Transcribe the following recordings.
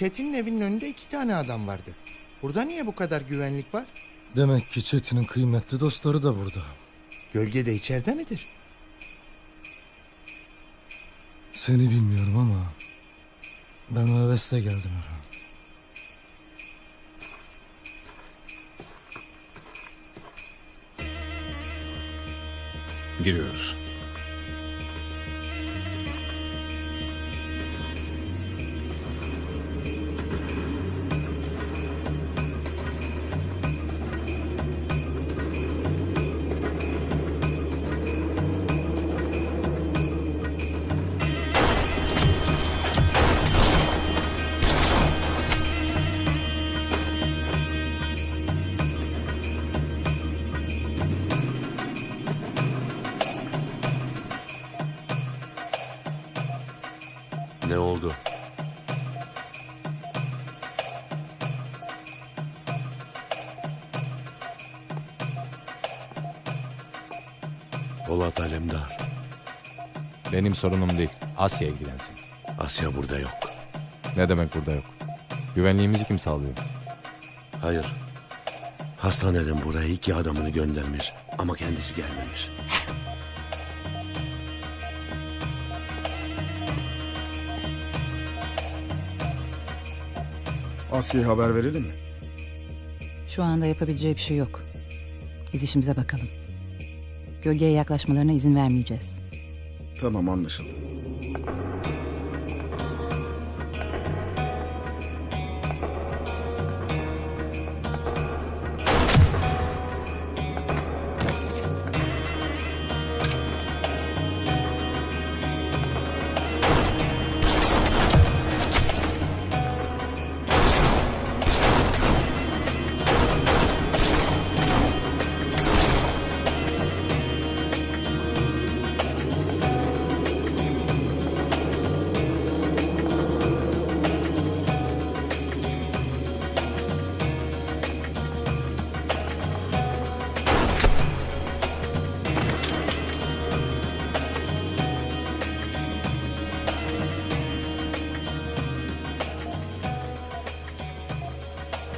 Çetin'in evinin önünde iki tane adam vardı. Burada niye bu kadar güvenlik var? Demek ki Çetin'in kıymetli dostları da burada. Gölge de içeride midir? Seni bilmiyorum ama ben hevesle geldim Erhan. Giriyoruz. Polat Alemdar. Benim sorunum değil. Asya ilgilensin. Asya burada yok. Ne demek burada yok? Güvenliğimizi kim sağlıyor? Hayır. Hastaneden buraya iki adamını göndermiş ama kendisi gelmemiş. Asya'ya haber verelim mi? Şu anda yapabileceği bir şey yok. Biz işimize bakalım. Gölgeye yaklaşmalarına izin vermeyeceğiz. Tamam anlaşıldı.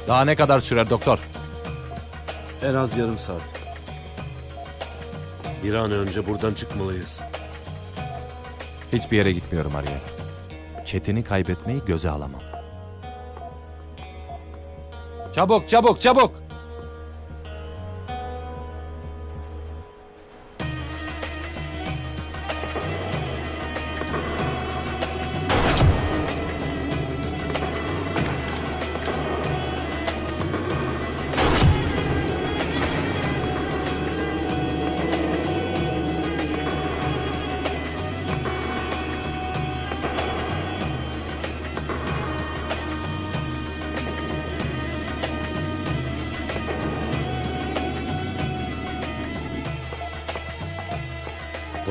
Daha ne kadar sürer doktor? En az yarım saat. Bir an önce buradan çıkmalıyız. Hiçbir yere gitmiyorum Ariel. Çetin'i kaybetmeyi göze alamam. Çabuk çabuk çabuk!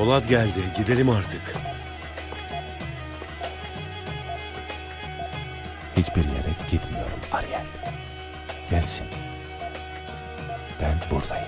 Polat geldi. Gidelim artık. Hiçbir yere gitmiyorum Ariel. Gelsin. Ben buradayım.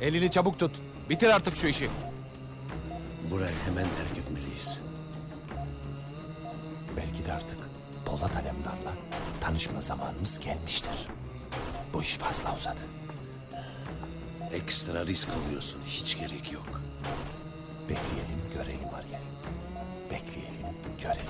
Elini çabuk tut. Bitir artık şu işi. Burayı hemen terk etmeliyiz. Belki de artık Polat Alemdar'la tanışma zamanımız gelmiştir. Bu iş fazla uzadı. Ekstra risk alıyorsun. Hiç gerek yok. Bekleyelim görelim Ariel. Bekleyelim görelim.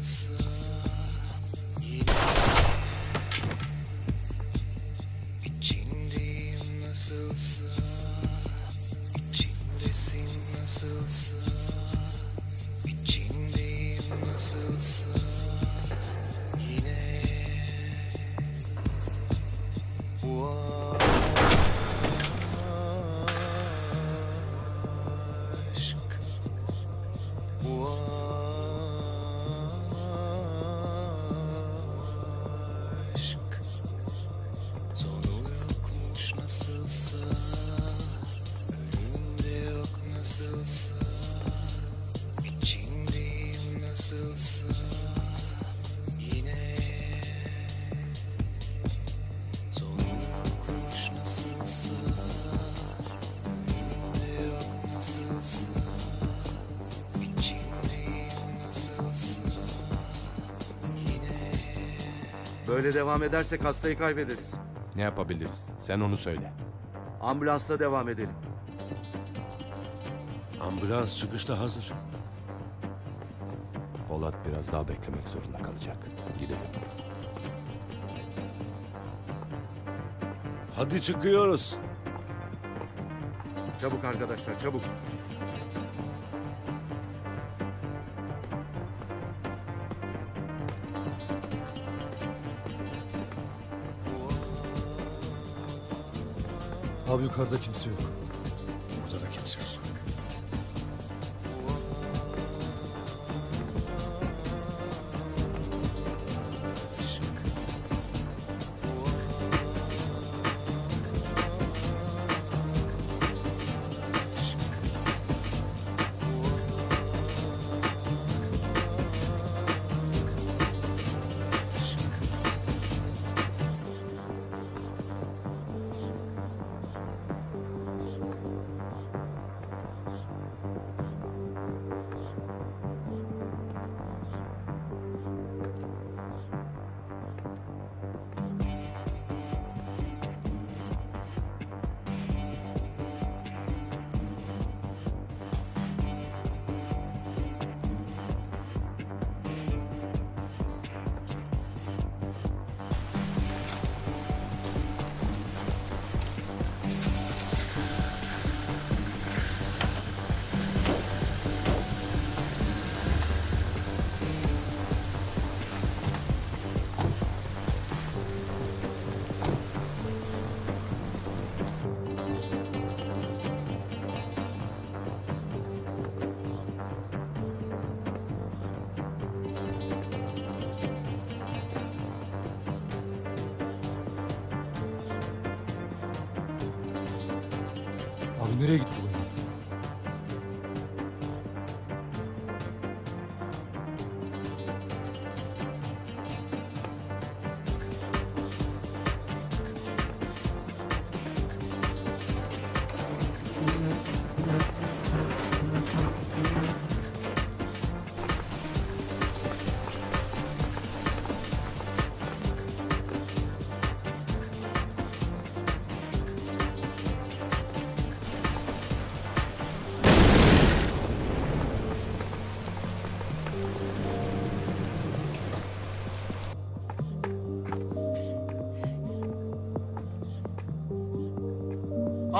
Nasılsa Yine İçindeyim nasılsa İçindesin nasılsa İçindeyim nasılsa Yine aşk Böyle devam edersek hastayı kaybederiz. Ne yapabiliriz? Sen onu söyle. Ambulansla devam edelim. Ambulans çıkışta hazır. Polat biraz daha beklemek zorunda kalacak. Gidelim. Hadi çıkıyoruz. Çabuk arkadaşlar çabuk. Abi yukarıda kimse yok. Burada da kimse yok. Abi nereye gitti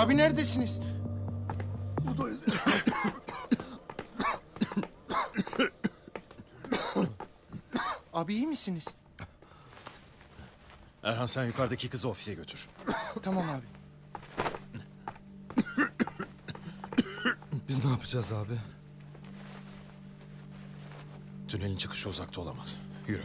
Abi neredesiniz? Bu Abi iyi misiniz? Erhan sen yukarıdaki kızı ofise götür. Tamam abi. Biz ne yapacağız abi? Tünelin çıkışı uzakta olamaz. Yürü.